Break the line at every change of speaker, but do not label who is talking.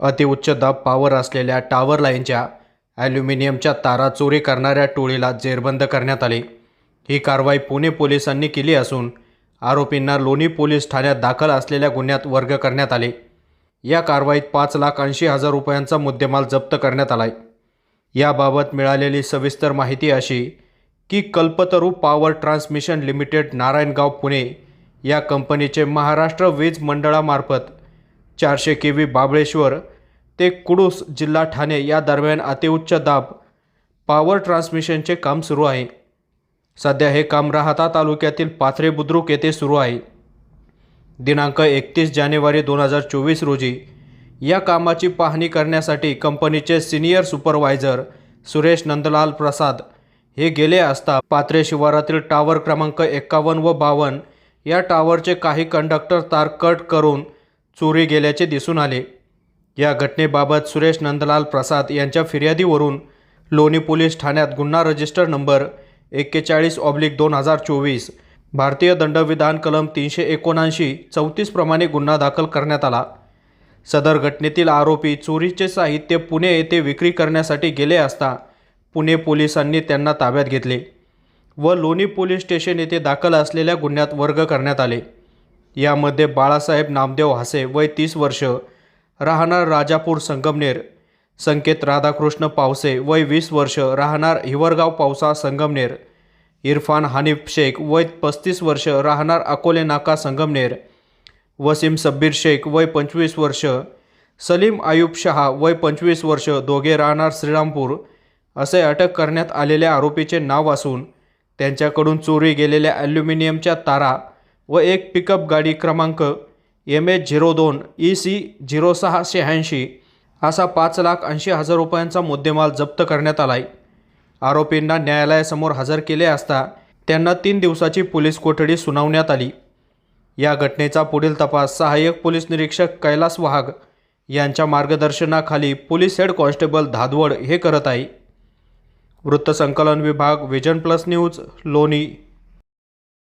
अतिउच्च दाब पॉवर असलेल्या टावर लाईनच्या ॲल्युमिनियमच्या तारा चोरी करणाऱ्या टोळीला जेरबंद करण्यात आले. ही कारवाई पुणे पोलिसांनी केली असून आरोपींना लोणी पोलीस ठाण्यात दाखल असलेल्या गुन्ह्यात वर्ग करण्यात आले. या कारवाईत पाच लाख ऐंशी हजार रुपयांचा मुद्देमाल जप्त करण्यात आला आहे याबाबत मिळालेली सविस्तर माहिती अशी की Kalpataru power transmission limited Narayangaon Pune या कंपनीचे महाराष्ट्र वीज मंडळामार्फत चारशे के व्ही बाबळेश्वर ते कुडूस जिल्हा ठाणे या दरम्यान अतिउच्च दाब पॉवर ट्रान्समिशनचे काम सुरू आहे. सध्या हे काम राहता तालुक्यातील पाथरे बुद्रुक येथे सुरू आहे. दिनांक एकतीस जानेवारी दोन हजार चोवीस रोजी या कामाची पाहणी करण्यासाठी कंपनीचे सिनियर सुपरवायझर सुरेश नंदलाल प्रसाद हे गेले असता पात्रे शिवारातील टावर क्रमांक एक्कावन्न व बावन्न या टावरचे काही कंडक्टर तार कट करून चोरी गेल्याचे दिसून आले. या घटनेबाबत सुरेश नंदलाल प्रसाद यांच्या फिर्यादीवरून लोणी पोलीस ठाण्यात गुन्हा रजिस्टर नंबर एक्केचाळीस ऑब्लिक दोन हजार चोवीस भारतीय दंडविधान कलम तीनशे एकोणऐंशी चौतीसप्रमाणे गुन्हा दाखल करण्यात आला. सदर घटनेतील आरोपी चोरीचे साहित्य पुणे येथे विक्री करण्यासाठी गेले असता पुणे पोलिसांनी त्यांना ताब्यात घेतले व लोणी पोलीस स्टेशन येथे दाखल असलेल्या गुन्ह्यात वर्ग करण्यात आले. यामध्ये बाळासाहेब नामदेव हासे वय तीस वर्ष राहणार राजापूर संगमनेर. संकेत राधाकृष्ण पावसे वय वीस वर्ष राहणार हिवरगाव पावसा संगमनेर. इरफान हनीफ शेख वय पस्तीस वर्ष राहणार अकोले नाका संगमनेर. वसीम सब्बीर शेख वय पंचवीस वर्ष सलीम आयुब शहा वय पंचवीस वर्ष दोघे राहणार श्रीरामपूर. असे अटक करण्यात आलेल्या आरोपीचे नाव असून त्यांच्याकडून चोरी गेलेल्या ॲल्युमिनियमच्या तारा व एक पिकअप गाडी क्रमांक एम एच झिरो दोन ई सी झिरो सहा शहाऐंशी असा पाच लाख ऐंशी हजार रुपयांचा मुद्देमाल जप्त करण्यात आला आहे आरोपींना न्यायालयासमोर हजर केले असता त्यांना तीन दिवसाची पोलीस कोठडी सुनावण्यात आली. या घटनेचा पुढील तपास सहाय्यक पोलीस निरीक्षक कैलास वाघ यांच्या मार्गदर्शनाखाली पोलीस हेड कॉन्स्टेबल धादवड हे करत आहे. वृत्तसंकलन विभाग विजन प्लस न्यूज लोणी.